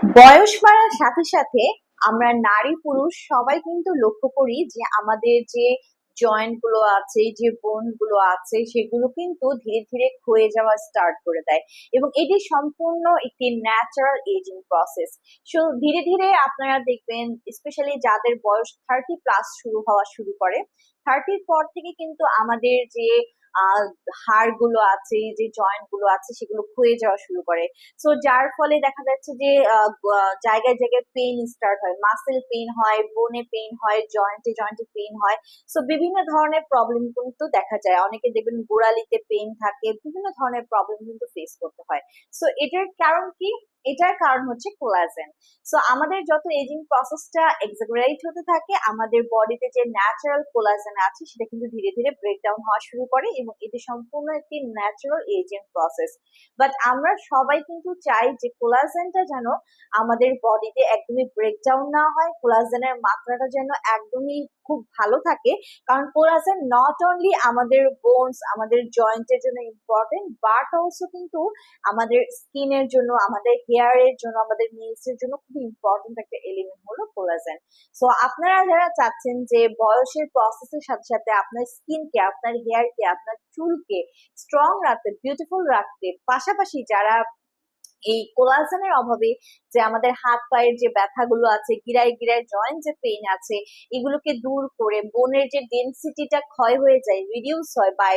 বয়স বাড়ার সাথে সাথে আমরা নারী পুরুষ সবাই কিন্তু লক্ষ্য করি যে আমাদের যে জয়েন্টগুলো আছে, যে বোনগুলো আছে, সেগুলো কিন্তু ধীরে ধীরে ক্ষয়ে যাওয়া স্টার্ট করে দেয়। এবং এটি সম্পূর্ণ একটি ন্যাচারাল এজিং প্রসেস সো ধীরে ধীরে আপনারা দেখবেন স্পেশালি যাদের বয়স থার্টি প্লাস শুরু হওয়া শুরু করে থার্টির পর থেকে কিন্তু আমাদের যে আহ হাড়গুলো আছে, যে জয়েন্টগুলো আছে, সেগুলো ক্ষয়ে যাওয়া শুরু করে। সো যার ফলে দেখা যাচ্ছে যে জায়গায় জায়গায় পেইন স্টার্ট হয়। মাসেল পেইন হয় বোনে পেইন হয় জয়েন্টে জয়েন্টে পেইন হয়। সো বিভিন্ন ধরনের প্রবলেম কিন্তু দেখা যায়। অনেকে দেখবেন গোড়ালিতে পেইন থাকে, বিভিন্ন ধরনের প্রবলেম কিন্তু ফেস করতে হয়। সো এটার কারণ কি? এটার কারণ হচ্ছে কোলাজেন সো আমাদের যত এজিং প্রসেসটা এক্সাগারেট হতে থাকে, আমাদের বডিতে যে ন্যাচারাল কোলাজেন আছে, সেটা কিন্তু ধীরে ধীরে ব্রেকডাউন হওয়া শুরু করে এবং এটি সম্পূর্ণ একটি ন্যাচারাল এজিং প্রসেস বাট আমরা সবাই কিন্তু চাই যে কোলাজেনটা যেন আমাদের বডিতে একদমই ব্রেকডাউন না হয় কোলাজেনের মাত্রাটা যেন একদমই খুব ভালো থাকে। কারণ কোলাজেন নট অনলি আমাদের বোনস আমাদের জয়েন্টের জন্য ইম্পর্টেন্ট বাট অলসো কিন্তু আমাদের স্কিনের জন্য, আমাদের হেয়ারের জন্য, আমাদের নেলস এর জন্য খুব ইম্পর্টেন্ট একটা এলিমেন্ট হলো কোলাজেন সো আপনারা যারা চাচ্ছেন যে বয়সের প্রসেসের সাথে সাথে আপনার স্কিনকে আপনার হেয়ারকে আপনার চুলকে স্ট্রং রাখতে বিউটিফুল রাখতে, পাশাপাশি যারা এই কোলাজেনের অভাবে যে আমাদের হাত পায়ের যে ব্যথাগুলো আছে, গিরায় গিরায় জয়েন্ট যে পেইন আছে, এগুলোকে দূর করে বোনের যে ডেন্সিটিটা ক্ষয় হয়ে যায় রিডিউস হয় বাই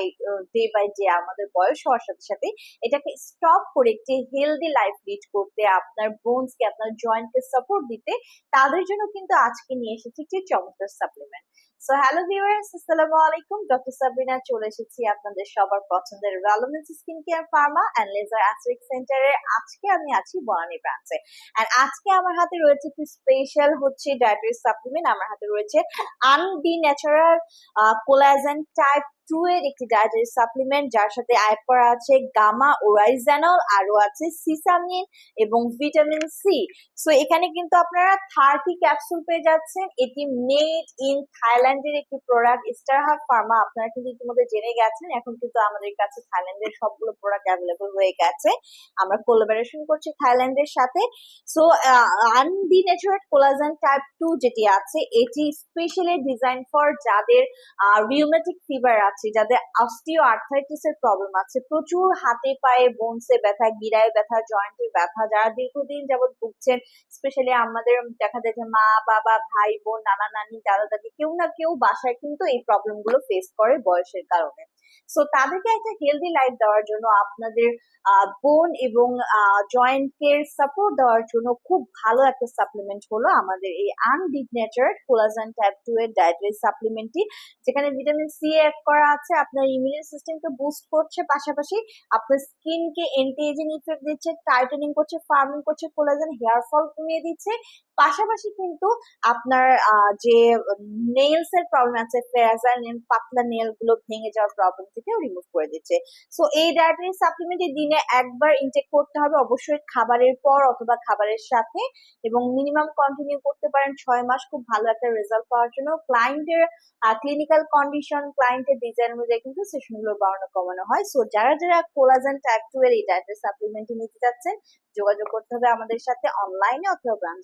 ডে বাই ডে আমাদের বয়স হওয়ার সাথে সাথে, এটাকে স্টপ করে একটি হেলদি লাইফ লিড করতে, আপনার বোনসকে আপনার জয়েন্টকে সাপোর্ট দিতে, তাদের জন্য কিন্তু আজকে নিয়ে এসেছি একটি চমৎকার সাপ্লিমেন্ট সো হ্যালো ভিউয়ার্স আসসালামু আলাইকুম ডক্টর সাবিনা চলে এসেছি আপনাদের সবার পছন্দের রেলোমেন্স skin care pharma and laser aesthetic সেন্টারে আজকে আমি আছি বনানী ব্রাঞ্চে এন্ড আজকে আমার হাতে রয়েছে একটি স্পেশাল হচ্ছে ডায়েটারি সাপ্লিমেন্ট আমার হাতে রয়েছে আনডি ন্যাচারাল কোলাজেন টাইপ টু এর একটি ডায়েটারি সাপ্লিমেন্ট যার সাথে অ্যাড করা আছে গামা ওরাইজানল আরও আছে সিসামিন এবং ভিটামিন সি সো এখানে কিন্তু আপনারা থার্টি ক্যাপসুল পেয়ে যাচ্ছেন। এটি মেড ইন থাইল্যান্ডের একটি প্রোডাক্ট স্টারহাট ফার্মা আপনারা কিন্তু ইতিমধ্যে জেনে গেছেন। এখন কিন্তু আমাদের কাছে থাইল্যান্ডের সবগুলো প্রোডাক্ট অ্যাভেলেবল হয়ে গেছে। আমরা কোলাবোরেশন করছি থাইল্যান্ডের সাথে। So undenatured collagen type two যেটি আছে, এটি স্পেশালি ডিজাইন ফর যাদের রিউমেটিক ফিভার আছে। যাদের অস্টিও আর্থাইটিস এর প্রবলেম আছে। প্রচুর হাতে পায়ে বোনসে ব্যথা, গিরায় ব্যথা জয়েন্টের ব্যথা, যারা দীর্ঘদিন যাবৎ ভুগছেন স্পেশালি আমাদের দেখা যায় যে মা, বাবা, ভাই, বোন, নানা, নানি, দাদা, দাদি, কেউ না কেউ বাসায় কিন্তু এই প্রবলেমগুলো ফেস করে বয়সের কারণে। সো তাদেরকে একটা হেলদি লাইফ দেওয়ার জন্য, আপনাদের বোন এবং জয়েন্ট কেয়ার সাপোর্ট দেওয়ার জন্য খুব ভালো একটা সাপ্লিমেন্ট হলো আমাদের এই আনডিগনেচার্ড কোলাজেন টাইপ টু এর ডায়েটারি সাপ্লিমেন্টটি যেখানে ভিটামিন সি অ্যাড করা আছে। আপনার ইমিউন সিস্টেমকে বুস্ট করছে, পাশাপাশি আপনার স্কিনকে এন্টি এজিং ইফেক্ট দিচ্ছে টাইটেনিং করছে ফার্মিং করছে কোলাজেন হেয়ার ফল কমিয়ে দিচ্ছে। পাশাপাশি কিন্তু আপনার যে নেলস এর প্রবলেম আছে ফেরাজাল নেল পাতলা নেলগুলো ভেঙে যাওয়ার প্রবলেম থেকেও রিমুভ করে দিচ্ছে। সো এই ডায়েটারি সাপ্লিমেন্ট দিনে একবার ইনটেক করতে হবে, অবশ্যই খাবারের পর অথবা খাবারের সাথে এবং মিনিমাম কন্টিনিউ করতে পারেন ছয় মাস। খুব ভালো একটা রেজাল্ট পাওয়ার জন্য। ক্লায়েন্টের ক্লিনিক্যাল কন্ডিশন ক্লায়েন্টের ডিজাইন অনুযায়ী কিন্তু সেশনগুলো বাড়ানো, কমানো হয়। সো যারা যারা কোলাজেন টাইপ টু এর এই ডায়েটারি সাপ্লিমেন্ট নিতে চাচ্ছেন, যোগাযোগ করতে হবে আমাদের সাথে অনলাইনে অথবা ব্রাঞ্চ